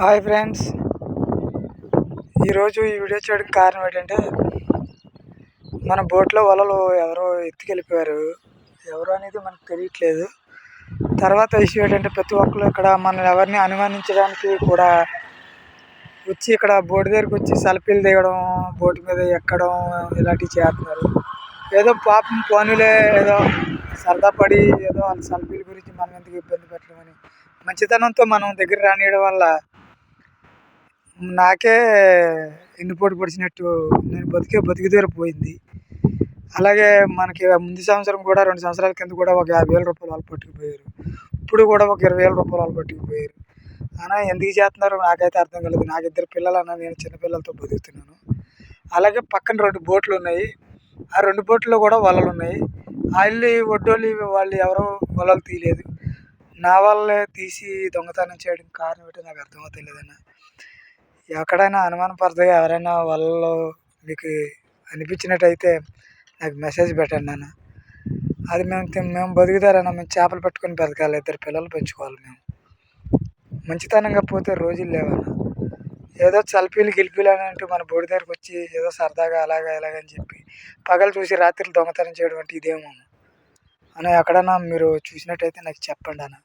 Hi friends. ఈరోజు ఈ video చేయడానికి కారణం ఏంటంటే మన బోట్లో వలలు ఎవరో ఎత్తుకెళ్ళిపోయారు. ఎవరు అనేది మనకు తెలియట్లేదు. తర్వాత ఇష్యూ ఏంటంటే ప్రతి ఒక్కరు ఇక్కడ మనల్ని ఎవరిని అనుమానించడానికి కూడా వచ్చి ఇక్కడ బోటు దగ్గరికి వచ్చి సెల్ఫీలు దిగడం బోటు మీద ఎక్కడం ఇలాంటివి చేస్తున్నారు. ఏదో పాపం పోనీలే ఏదో సరదా పడి ఏదో వాళ్ళ సెల్ఫీల గురించి మనం ఎందుకు ఇబ్బంది పెట్టడమని మంచితనంతో మనం దగ్గర రానియడం వల్ల నాకే ఎన్నిపోటు పొడిచినట్టు నేను బతికే బతికి పోయింది. అలాగే మనకి ముందు సంవత్సరం కూడా రెండు సంవత్సరాల కింద కూడా ఒక యాభై వేల రూపాయలు వాళ్ళు పట్టుకుపోయారు. ఇప్పుడు కూడా ఒక ఇరవై వేల రూపాయలు వాళ్ళు పట్టుకుపోయారు. అన్నా ఎందుకు చేస్తున్నారు నాకైతే అర్థం కాలేదు. నాకు ఇద్దరు పిల్లలు అన్న నేను చిన్నపిల్లలతో బతుకుతున్నాను. అలాగే పక్కన రెండు బోట్లు ఉన్నాయి. ఆ రెండు బోట్లో కూడా వలలు ఉన్నాయి. వాళ్ళు ఒడ్డోళ్ళు వాళ్ళు ఎవరో వలలు తీయలేదు. నా వాళ్ళే తీసి దొంగతనం చేయడానికి కారణం ఏంటో నాకు అర్థమవుతలేదన్న ఎక్కడైనా అనుమానపడతాయి ఎవరైనా వలలో మీకు అనిపించినట్టయితే నాకు మెసేజ్ పెట్టండి అన్న అది మేము మేము బతుకుతారన్న మేము చేపలు పట్టుకొని బతకాలి ఇద్దరు పిల్లలు పెంచుకోవాలి మేము. మంచితనంగా పోతే రోజులు లేవన్న. ఏదో చలిపీలు గిలిపీలు అని అంటూ మన బోడి దగ్గరకు వచ్చి ఏదో సరదాగా అలాగా ఇలాగని చెప్పి పగలు చూసి రాత్రులు దొంగతనం చేయడం అంటే ఇదేమో. అన్న ఎక్కడన్నా మీరు చూసినట్టయితే నాకు చెప్పండి అన్న.